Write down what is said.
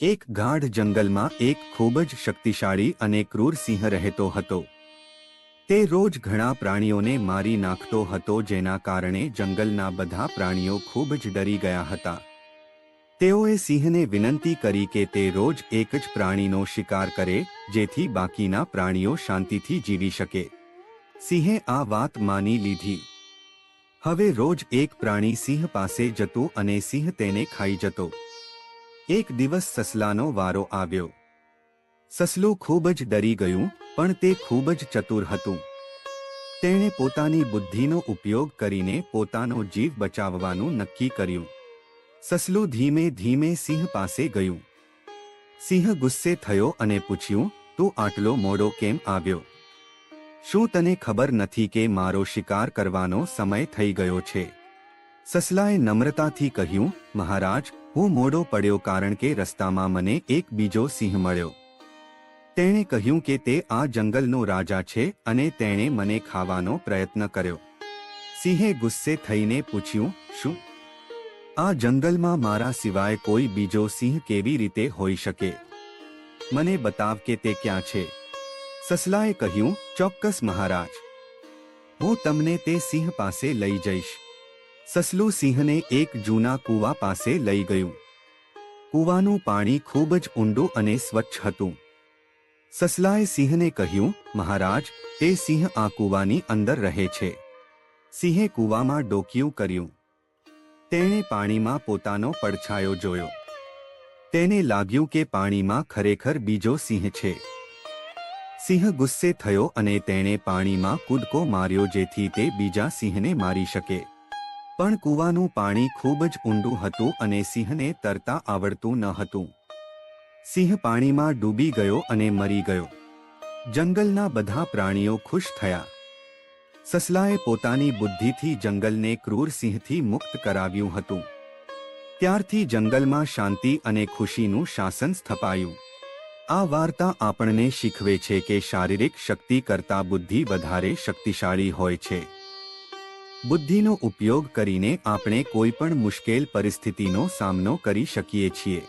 એક ગાઢ જંગલમાં એક ખૂબ જ શક્તિશાળી અને ક્રૂર સિંહ રહેતો હતો. તે રોજ ઘણા પ્રાણીઓને મારી નાખતો હતો જેના કારણે જંગલના બધા પ્રાણીઓ ખૂબ જ ડરી ગયા હતા. તેઓએ સિંહને વિનંતી કરી કે તે રોજ એક જ પ્રાણીનો શિકાર કરે, જેથી બાકીના પ્રાણીઓ શાંતિથી જીવી શકે. સિંહે આ વાત માની લીધી. હવે રોજ એક પ્રાણી સિંહ પાસે જતું અને સિંહ તેને ખાઈ જતો. એક દિવસ સસલાનો વારો આવ્યો. સસલું ખૂબ જ ડરી ગયું, પણ તે ખૂબ જ ચતુર હતું. તેણે પોતાની બુદ્ધિનો ઉપયોગ કરીને પોતાનો જીવ બચાવવાનું નક્કી કર્યું. સસલું ધીમે ધીમે સિંહ પાસે ગયું. સિંહ ગુસ્સે થયો અને પૂછ્યું, તું આટલો મોડો કેમ આવ્યો? શું તને ખબર નથી કે મારો શિકાર કરવાનો સમય થઈ ગયો છે? સસલાએ નમ્રતાથી કહ્યું, મહારાજ હું મોડો પડ્યો કારણ કે રસ્તામાં મને એક બીજો સિંહ મળ્યો. તેણે કહ્યું કે તે આ જંગલનો રાજા છે અને તેણે મને ખાવાનો પ્રયત્ન કર્યો. સિંહે ગુસ્સે થઈને પૂછ્યું, શું? આ જંગલમાં મારા સિવાય કોઈ બીજો સિંહ કેવી રીતે હોઈ શકે? મને બતાવ કે તે ક્યાં છે. સસલાએ કહ્યું, ચોક્કસ મહારાજ. હું તમને તે સિંહ પાસે લઈ જઈશ. સસલું સિંહને એક જૂના કૂવા પાસે લઈ ગયું. કૂવાનું પાણી ખૂબ જ ઊંડું અને સ્વચ્છ હતું. સસલાએ સિંહને કહ્યું, મહારાજ, તે સિંહ આ કૂવાની અંદર રહે છે. સિંહે કૂવામાં ડોકિયું કર્યું. તેણે પાણીમાં પોતાનો પડછાયો જોયો. તેને લાગ્યું કે પાણીમાં ખરેખર બીજો સિંહ છે. સિંહ ગુસ્સે થયો અને તેણે પાણીમાં કૂદકો માર્યો જેથી તે બીજા સિંહને મારી શકે. પણ કૂવાનું પાણી ખૂબ જ ઊંડું હતું અને સિંહને તરતા આવડતું ન હતું. સિંહ પાણીમાં ડૂબી ગયો અને મરી ગયો. જંગલના બધા પ્રાણીઓ ખુશ થયા. સસલાએ પોતાની બુદ્ધિથી જંગલને ક્રૂર સિંહથી મુક્ત કરાવ્યું હતું. ત્યારથી જંગલમાં શાંતિ અને ખુશીનું શાસન સ્થપાયું. આ વાર્તા આપણને શીખવે છે કે શારીરિક શક્તિ કરતાં બુદ્ધિ વધારે શક્તિશાળી હોય છે. બુદ્ધિનો ઉપયોગ કરીને આપણે કોઈ પણ મુશ્કેલ પરિસ્થિતિનો સામનો કરી શકીએ છીએ.